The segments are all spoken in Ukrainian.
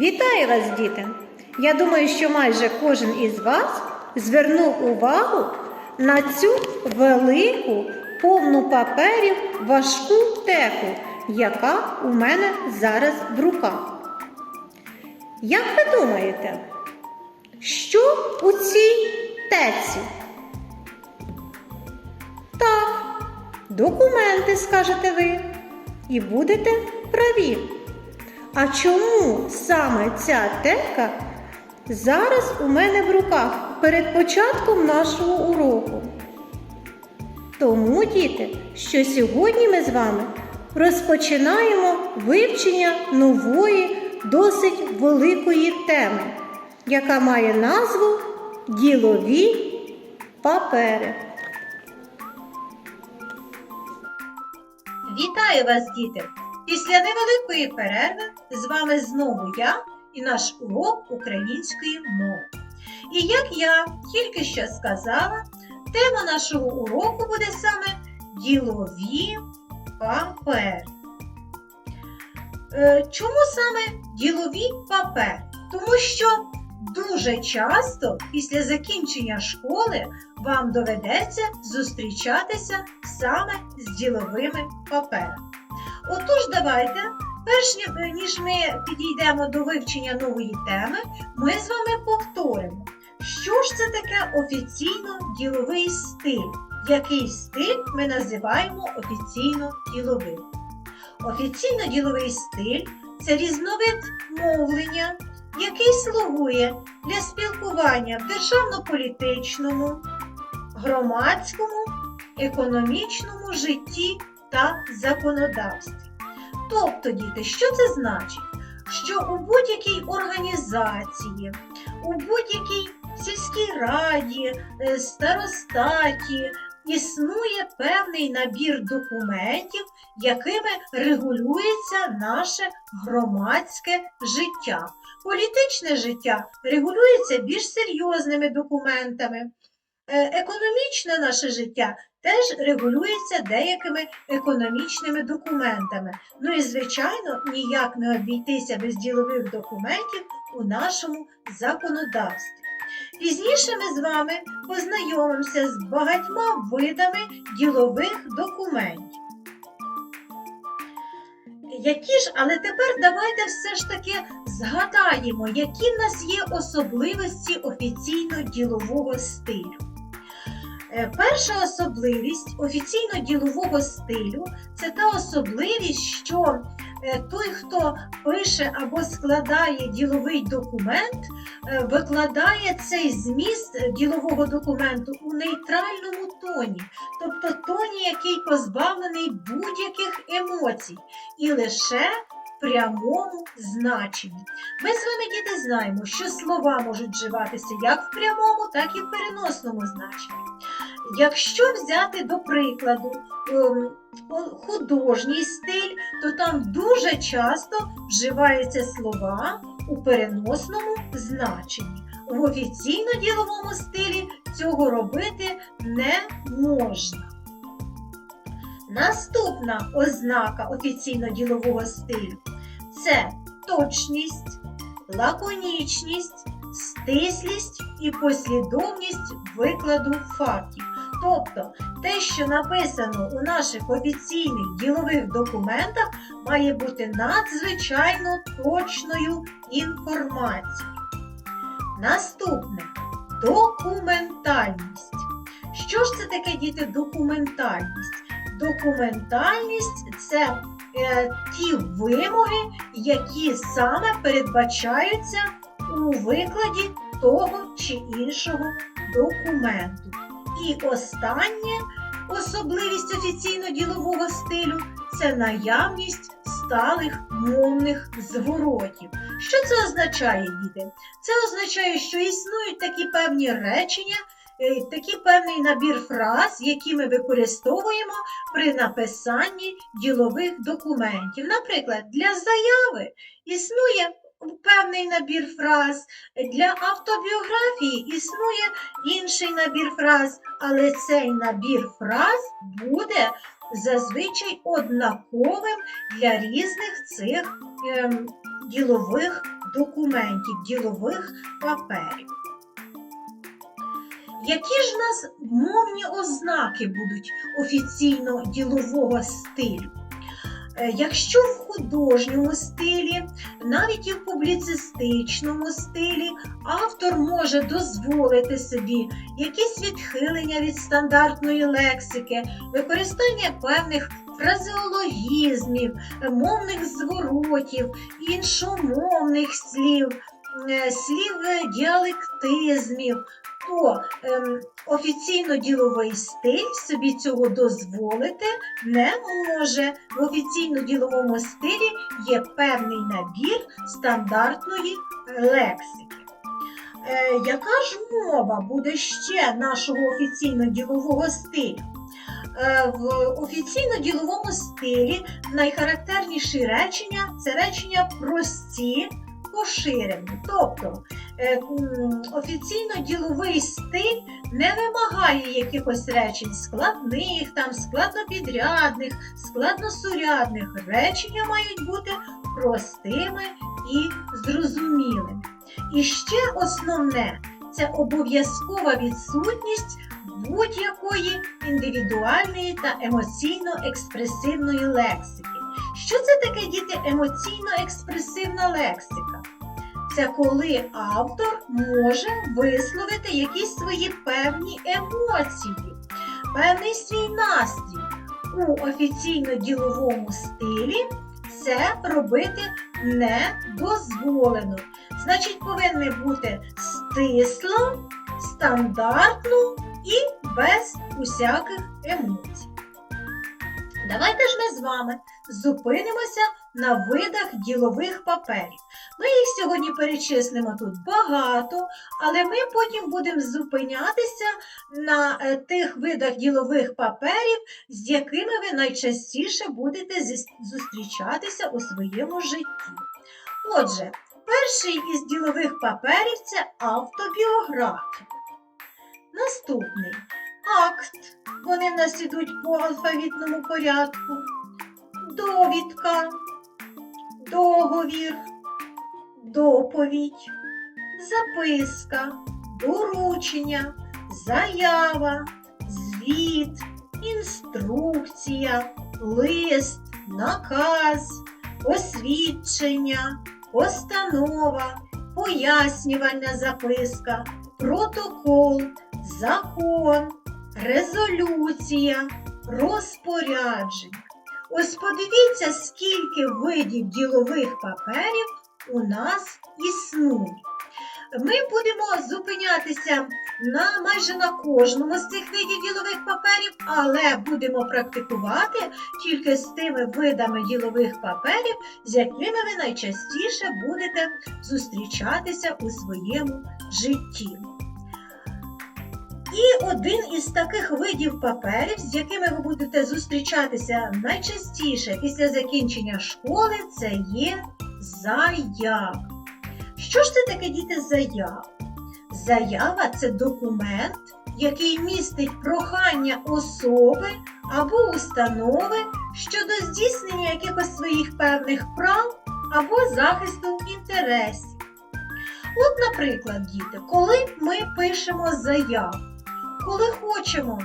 Вітаю вас, діти! Я думаю, що майже кожен із вас звернув увагу на цю велику, повну паперів важку теку, яка у мене зараз в руках. Як ви думаєте, що у цій теці? Так, документи, скажете ви, і будете праві. А чому саме ця тека зараз у мене в руках перед початком нашого уроку? Тому, діти, що сьогодні ми з вами розпочинаємо вивчення нової, досить великої теми, яка має назву Ділові папери. Вітаю вас, діти! Після невеликої перерви з вами знову я і наш урок української мови. І як я тільки що сказала, тема нашого уроку буде саме ділові папери. Е, Чому саме ділові папери? Тому що дуже часто після закінчення школи вам доведеться зустрічатися саме з діловими паперами. Отож, давайте, перш ніж ми підійдемо до вивчення нової теми, ми з вами повторимо, що ж це таке офіційно-діловий стиль. Який стиль ми називаємо офіційно-діловим? Офіційно-діловий стиль це різновид мовлення, який слугує для спілкування в державно-політичному, громадському, економічному житті та законодавстві. Тобто, діти, що це значить? Що у будь-якій організації, у будь-якій сільській раді, е, старостаті існує певний набір документів, якими регулюється наше громадське життя. Політичне життя регулюється більш серйозними документами. Е, Економічне наше життя теж регулюється деякими економічними документами. Ну і, звичайно, ніяк не обійтися без ділових документів у нашому законодавстві. Пізніше ми з вами познайомимося з багатьма видами ділових документів. Які ж, але тепер давайте все ж таки згадаємо, які в нас є особливості офіційно-ділового стилю. Е, Перша особливість офіційно-ділового стилю це та особливість, що е, той, хто пише або складає діловий документ, е, викладає цей зміст ділового документу у нейтральному тоні, тобто тоні, який позбавлений будь-яких емоцій, і лише прямому значенні. Ми з вами, діти, знаємо, що слова можуть вживатися як в прямому, так і в переносному значенні. Якщо взяти до прикладу ем, художній стиль, то там дуже часто вживаються слова у переносному значенні. В офіційно-діловому стилі цього робити не можна. Наступна ознака офіційно-ділового стилю це точність, лаконічність, стислість і послідовність викладу фактів. Тобто те, що написано у наших офіційних ділових документах, має бути надзвичайно точною інформацією. Наступне документальність. Що ж це таке діти документальність? Документальність це е, ті вимоги, які саме передбачаються у викладі того чи іншого документу. І остання особливість офіційно-ділового стилю це наявність сталих мовних зворотів. Що це означає, діти? Це означає, що існують такі певні речення, е, такий певний набір фраз, які ми використовуємо при написанні ділових документів. Наприклад, для заяви існує певний набір фраз, для автобіографії існує інший набір фраз, але цей набір фраз буде зазвичай однаковим для різних цих ем, ділових документів, ділових паперів. Які ж в нас мовні ознаки будуть офіційно ділового стилю? Е, Якщо в художньому стилі, навіть і в публіцистичному стилі, автор може дозволити собі якісь відхилення від стандартної лексики, використання певних фразеологізмів, мовних зворотів, іншомовних слів, е, слів е, діалектизмів, то ем, офіційно діловий стиль собі цього дозволити не може. В офіційно-діловому стилі є певний набір стандартної лексики. Е, яка ж мова буде ще нашого офіційно-ділового стилю? Е, в офіційно-діловому стилі найхарактерніші речення це речення прості, поширені. Тобто е, офіційно-діловий стиль не вимагає якихось речень складних, там складнопідрядних, складносурядних. Речення мають бути простими і зрозумілими. І ще основне це обов'язкова відсутність будь-якої індивідуальної та емоційно-експресивної лексики. Що це таке діти емоційно-експресивна лексика? Це коли автор може висловити якісь свої певні емоції, певний свій настрій. У офіційно-діловому стилі це робити не дозволено. Значить, повинні бути стисло, стандартно і без усяких емоцій. Давайте ж ми з вами зупинимося на видах ділових паперів. Ми їх сьогодні перечислимо тут багато, але ми потім будемо зупинятися на е, тих видах ділових паперів, з якими ви найчастіше будете зустрічатися у своєму житті. Отже, перший із ділових паперів це автобіографія. Наступний акт. Вони в нас ідуть по алфавітному порядку. Довідка, договір, доповідь, записка, доручення, заява, звіт, інструкція, лист, наказ, освідчення, постанова, пояснювальна записка, протокол, закон, резолюція, розпорядження. Ось подивіться, скільки видів ділових паперів у нас існує. Ми будемо зупинятися на майже на кожному з цих видів ділових паперів, але будемо практикувати тільки з тими видами ділових паперів, з якими ви найчастіше будете зустрічатися у своєму житті. І один із таких видів паперів, з якими ви будете зустрічатися найчастіше після закінчення школи, це є заява. Що ж це таке діти заява? Заява це документ, який містить прохання особи або установи щодо здійснення якихось своїх певних прав або захисту інтересів. От, наприклад, діти, коли ми пишемо заяву, коли хочемо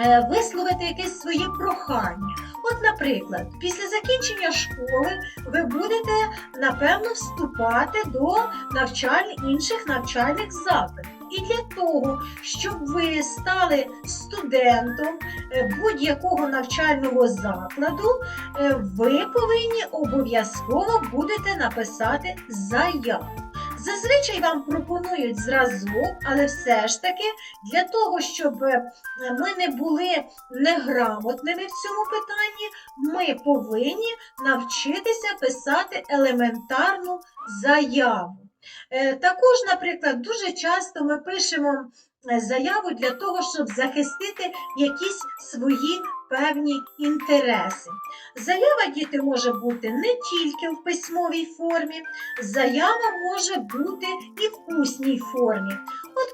е, висловити якесь своє прохання. От, наприклад, після закінчення школи ви будете, напевно, вступати до навчаль... інших навчальних закладів. І для того, щоб ви стали студентом е, будь-якого навчального закладу, е, ви повинні обов'язково будете написати заяву. Зазвичай вам пропонують зразок, але все ж таки для того, щоб е, ми не були неграмотними в цьому питанні, ми повинні навчитися писати елементарну заяву. Е, Також, наприклад, дуже часто ми пишемо е, заяву для того, щоб захистити якісь свої певні інтереси. Заява діти може бути не тільки в письмовій формі, заява може бути і в усній формі.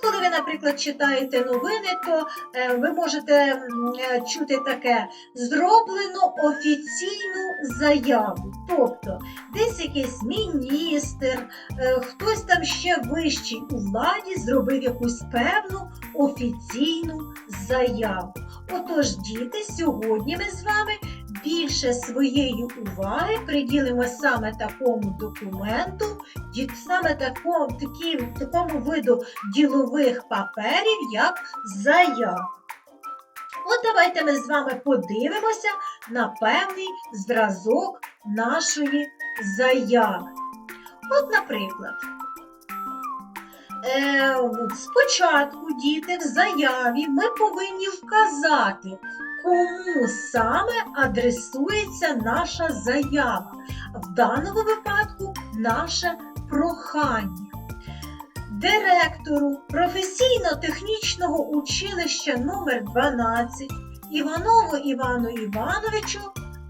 Коли ви, наприклад, читаєте новини, то е, ви можете е, чути таке зроблено офіційну заяву. Тобто десь якийсь міністр, е, хтось там ще вищий у владі зробив якусь певну офіційну заяву. Отож, діти, сьогодні ми з вами більше своєї уваги приділимо саме такому документу, саме такому, такі, такому виду ділових паперів, як заява. От давайте ми з вами подивимося на певний зразок нашої заяви. От, наприклад, е, спочатку діти в заяві ми повинні вказати, кому саме адресується наша заява. В даному випадку наше прохання. Директору професійно-технічного училища номер 12 Іванову Івану Івановичу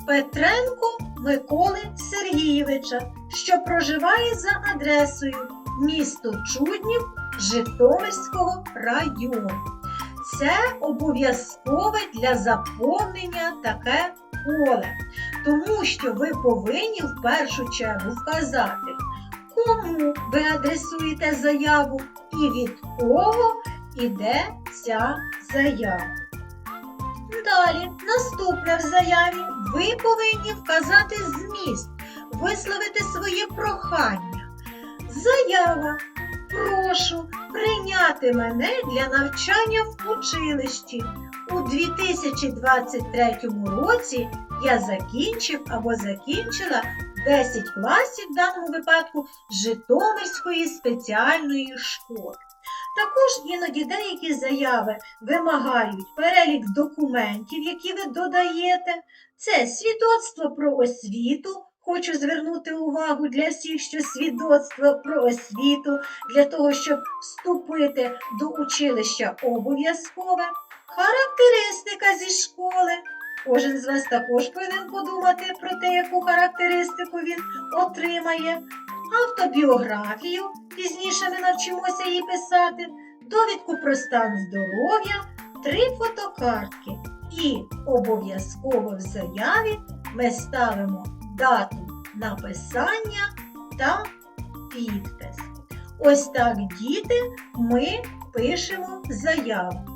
Петренко Миколи Сергійовича, що проживає за адресою місто Чуднів Житомирського району. Це обов'язкове для заповнення таке поле, тому що ви повинні в першу чергу вказати, кому ви адресуєте заяву і від кого іде ця заява. Далі, наступне в заяві, ви повинні вказати зміст, висловити своє прохання. Заява. Прошу прийняти мене для навчання в училищі. У 2023 році я закінчив або закінчила 10 класів в даному випадку Житомирської спеціальної школи. Також іноді деякі заяви вимагають перелік документів, які ви додаєте. Це свідоцтво про освіту. Хочу звернути увагу для всіх, що свідоцтво про освіту для того, щоб вступити до училища обов'язкове, характеристика зі школи. Кожен з вас також повинен подумати про те, яку характеристику він отримає, автобіографію, пізніше ми навчимося її писати, довідку про стан здоров'я, три фотокартки. І обов'язково в заяві ми ставимо дату написання та підпис. Ось так, діти, ми пишемо заяву.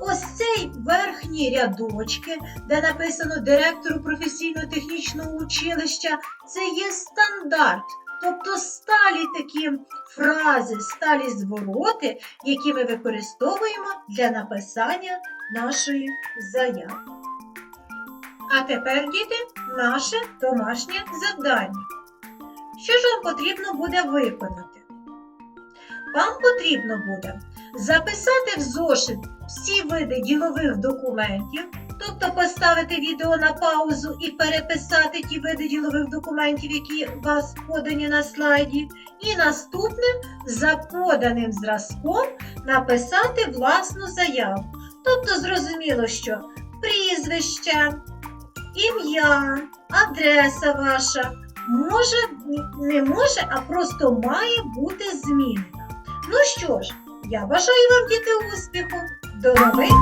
Ось цей верхні рядочки, де написано директору професійно-технічного училища, це є стандарт. Тобто сталі такі фрази, сталі звороти, які ми використовуємо для написання нашої заяви. А тепер, діти, наше домашнє завдання. Що ж вам потрібно буде виконати? Вам потрібно буде записати в зошит всі види ділових документів, тобто поставити відео на паузу і переписати ті види ділових документів, які у вас подані на слайді. І наступне за поданим зразком написати власну заяву. Тобто, зрозуміло, що прізвище, ім'я, адреса ваша може, не може, а просто має бути змінена. Ну що ж, я бажаю вам діти успіху. До нових